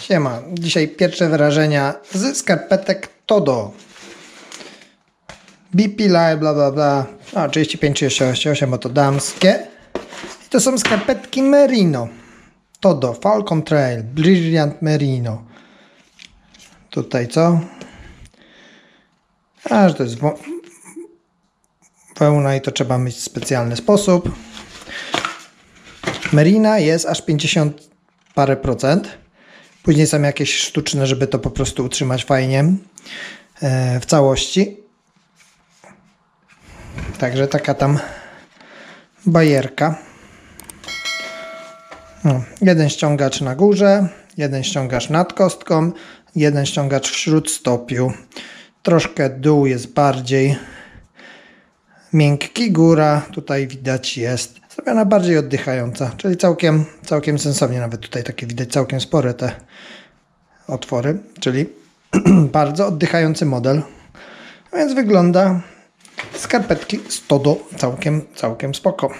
Siema, dzisiaj pierwsze wrażenia z skarpetek Todo. BP Live, bla bla bla. A, 35, 38, bo to damskie. I to są skarpetki Merino. Todo, Falcon Trail, Brilliant Merino. Tutaj co? A, że to jest wełna i to trzeba mieć w specjalny sposób. Merina jest aż 50 parę procent. Później są jakieś sztuczne, żeby to po prostu utrzymać fajnie e, w całości. Także taka tam bajerka. No, jeden ściągacz na górze, jeden ściągacz nad kostką, jeden ściągacz w śródstopiu. Troszkę dół jest bardziej miękki, góra tutaj widać jest zrobiona bardziej oddychająca, czyli całkiem, całkiem sensownie, nawet tutaj takie widać całkiem spore te otwory, czyli bardzo oddychający model, więc wygląda skarpetki z Todo całkiem, całkiem spoko.